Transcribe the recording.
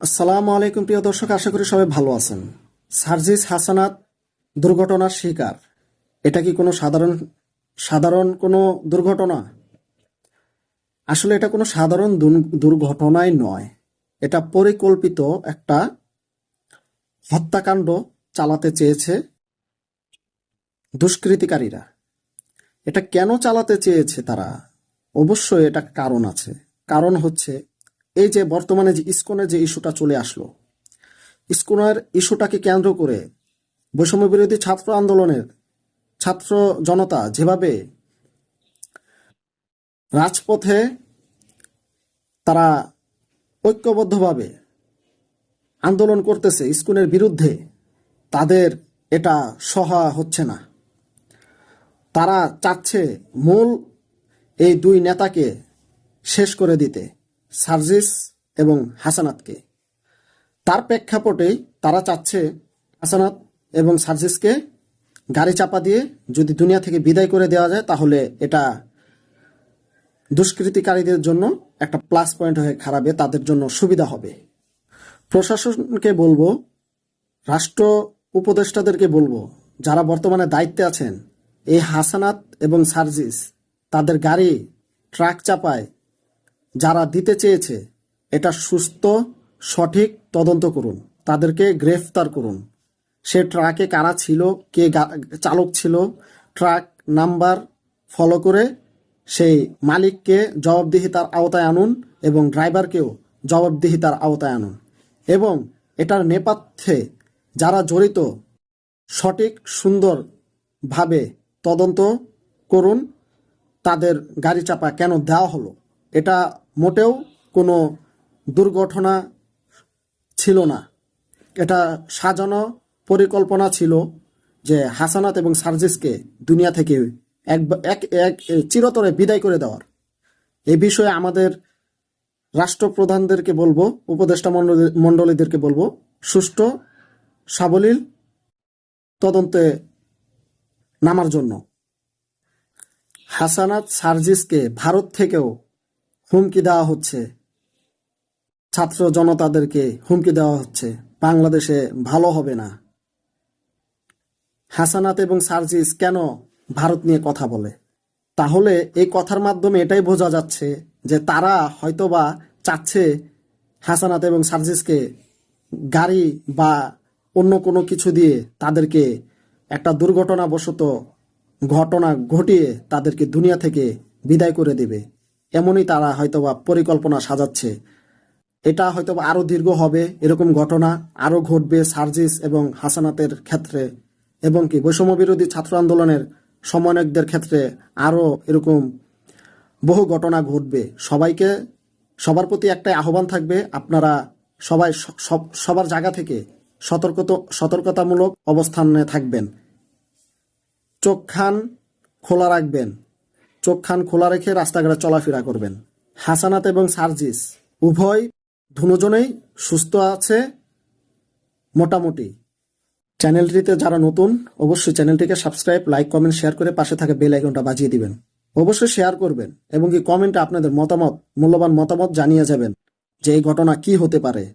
আসসালামু আলাইকুম, প্রিয় দর্শক। আশা করি সবাই ভালো আছেন। সার্জিস হাসানাত দুর্ঘটনার শিকার। এটা কি কোনো সাধারণ সাধারণ কোনো দুর্ঘটনা? আসলে এটা কোনো সাধারণ দুর- দুর্ঘটনাই নয়। এটা পরিকল্পিত একটা হত্যাকাণ্ড চালাতে চেয়েছে দুষ্কৃতিকারীরা। এটা কেন চালাতে চেয়েছে তারা? অবশ্যই এটা কারণ আছে। কারণ হচ্ছে এই যে বর্তমানে যে ইস্কনের যে ইস্যুটা চলে আসলো, ইস্কনের ইস্যুটাকে কেন্দ্র করে বৈষম্য বিরোধী ছাত্র আন্দোলনের ছাত্র জনতা যেভাবে রাজপথে তারা ঐক্যবদ্ধভাবে আন্দোলন করতেছে ইস্কনের বিরুদ্ধে, তাদের এটা সহা হচ্ছে না। তারা চাচ্ছে মূল এই দুই নেতাকে শেষ করে দিতে। সার্জিস এবং হাসানাতকে। তার প্রেক্ষাপটেই তারা চাচ্ছে হাসানাত এবং সার্জিসকে গাড়ি চাপা দিয়ে যদি দুনিয়া থেকে বিদায় করে দেওয়া যায়, তাহলে এটা দুষ্কৃতিকারীদের জন্য একটা প্লাস পয়েন্ট হয়ে খারাপে, তাদের জন্য সুবিধা হবে। প্রশাসনকে বলব, রাষ্ট্র উপদেষ্টাদেরকে বলব, যারা বর্তমানে দায়িত্বে আছেন, এই হাসানাত এবং সার্জিস তাদের গাড়ি, ট্রাক চাপায় যারা দিতে চেয়েছে, এটা সুস্থ, সঠিক তদন্ত করুন। তাদেরকে গ্রেফতার করুন। সে ট্রাকে কারা ছিল, কে চালক ছিল, ট্রাক নাম্বার ফলো করে সেই মালিককে জবাবদিহিতার আওতায় আনুন এবং ড্রাইভারকেও জবাবদিহিতার আওতায় আনুন। এবং এটার নেপথ্যে যারা জড়িত, সঠিক সুন্দরভাবে তদন্ত করুন, তাদের গাড়ি চাপা কেন দেওয়া হলো? এটা মোটেও কোনো দুর্ঘটনা ছিল না। এটা সাজানো পরিকল্পনা ছিল যে হাসানাত এবং সার্জিসকে দুনিয়া থেকে এক এক চিরতরে বিদায় করে দেওয়ার। এ বিষয়ে আমাদের রাষ্ট্রপ্রধানদেরকে বলব, উপদেষ্টা মণ্ডলী মণ্ডলীদেরকে বলব, সুষ্ঠু, সাবলীল তদন্তে নামার জন্য। হাসানাত সার্জিসকে ভারত থেকেও হুমকি দেওয়া হচ্ছে। ছাত্র জনতাদেরকে হুমকি দেওয়া হচ্ছে। বাংলাদেশে ভালো হবে না। হাসানাত এবং সার্জিস কেন ভারত নিয়ে কথা বলে? তাহলে এই কথার মাধ্যমে এটাই বোঝা যাচ্ছে যে তারা হয়তোবা চাচ্ছে হাসানাত এবং সার্জিসকে গাড়ি বা অন্য কোনো কিছু দিয়ে তাদেরকে একটা দুর্ঘটনাবশত ঘটনা ঘটিয়ে তাদেরকে দুনিয়া থেকে বিদায় করে দেবে। এমনই তারা হয়তোবা পরিকল্পনা সাজাচ্ছে। এটা হয়তো আরও দীর্ঘ হবে, এরকম ঘটনা আরও ঘটবে সার্জিস এবং হাসানাতের ক্ষেত্রে। এবং কি বৈষম্য বিরোধী ছাত্র আন্দোলনের সমন্বয়কদের ক্ষেত্রে আরও এরকম বহু ঘটনা ঘটবে। সবাইকে, সবার প্রতি একটাই আহ্বান থাকবে, আপনারা সবাই সব- সবার জায়গা থেকে সতর্কত, সতর্কতামূলক অবস্থানে থাকবেন। চোখ খান খোলা রাখবেন। চোখ খান খোলা রেখে রাস্তাঘাটে চলাফেরা করবেন। হাসানাত এবং সার্জিস উভয় দুজনেই সুস্থ আছে মোটামুটি। চ্যানেলটিতে যারা নতুন, অবশ্যই চ্যানেলটিকে সাবস্ক্রাইব, লাইক, কমেন্ট, শেয়ার করে পাশে থাকা বেল আইকনটা বাজিয়ে দিবেন। অবশ্যই শেয়ার করবেন এবং কি কমেন্টে আপনাদের মতামত, মূল্যবান মতামত জানিয়ে যাবেন যে এই ঘটনা কি হতে পারে।